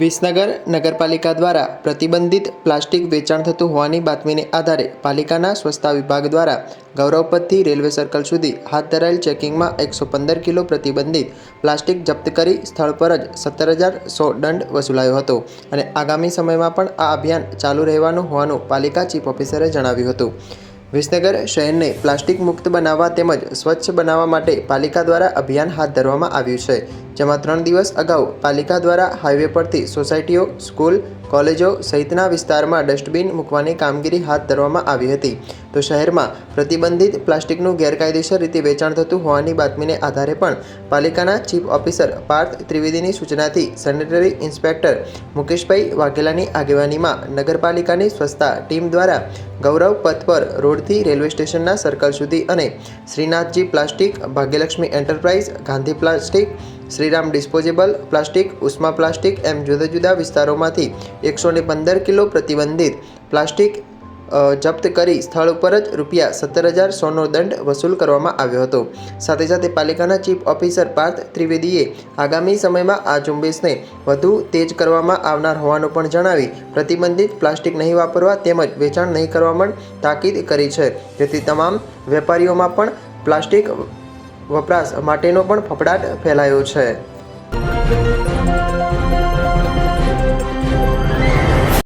વિસનગર નગરપાલિકા દ્વારા પ્રતિબંધિત પ્લાસ્ટિક વેચાણ થતું હોવાની બાતમીને આધારે પાલિકાના સ્વચ્છતા વિભાગ દ્વારા ગૌરવપથથી રેલવે સર્કલ સુધી હાથ ધરાયેલ ચેકિંગમાં એકસો પંદર કિલો પ્રતિબંધિત પ્લાસ્ટિક જપ્ત કરી સ્થળ પર જ સત્તર હજાર સો દંડ વસૂલાયો હતો અને આગામી સમયમાં પણ આ અભિયાન ચાલુ રહેવાનું હોવાનું પાલિકા ચીફ ઓફિસરે જણાવ્યું હતું. વિસનગર શહેરને પ્લાસ્ટિક મુક્ત બનાવવા તેમજ સ્વચ્છ બનાવવા માટે પાલિકા દ્વારા અભિયાન હાથ ધરવામાં આવ્યું છે. જેમાં ત્રણ દિવસ અગાઉ પાલિકા દ્વારા હાઈવે પરથી સોસાયટીઓ, સ્કૂલ, કોલેજો સહિતના વિસ્તારમાં ડસ્ટબિન મૂકવાની કામગીરી હાથ ધરવામાં આવી હતી. તો શહેરમાં પ્રતિબંધિત પ્લાસ્ટિકનું ગેરકાયદેસર રીતે વેચાણ થતું હોવાની બાતમીને આધારે પણ પાલિકાના ચીફ ઓફિસર પાર્થ ત્રિવેદીની સૂચનાથી સેનેટરી ઇન્સ્પેક્ટર મુકેશભાઈ વાઘેલાની આગેવાનીમાં નગરપાલિકાની સ્વચ્છતા ટીમ દ્વારા ગૌરવ પથ પર રોડથી રેલવે સ્ટેશનના સર્કલ સુધી અને Shrinathji plastic, Bhagyalakshmi enterprise, Gandhi plastic Shriram disposable, plastic Ushma plastic એમ જુદા જુદા વિસ્તારોમાંથી એકસો ને પંદર કિલો પ્રતિબંધિત પ્લાસ્ટિક જપ્ત કરી સ્થળ ઉપર જ રૂપિયા સત્તર હજાર સોનો દંડ વસૂલ કરવામાં આવ્યો હતો. સાથે સાથે પાલિકાના ચીફ ઓફિસર પાર્થ ત્રિવેદીએ આગામી સમયમાં આ ઝુંબેશને વધુ તેજ કરવામાં આવનાર હોવાનું પણ જણાવી પ્રતિબંધિત પ્લાસ્ટિક નહીં વાપરવા તેમજ વેચાણ નહીં કરવા પણ તાકીદ કરી છે. જેથી તમામ વેપારીઓમાં પણ પ્લાસ્ટિક વપરાશ માટેનો પણ ફફડાટ ફેલાયો છે.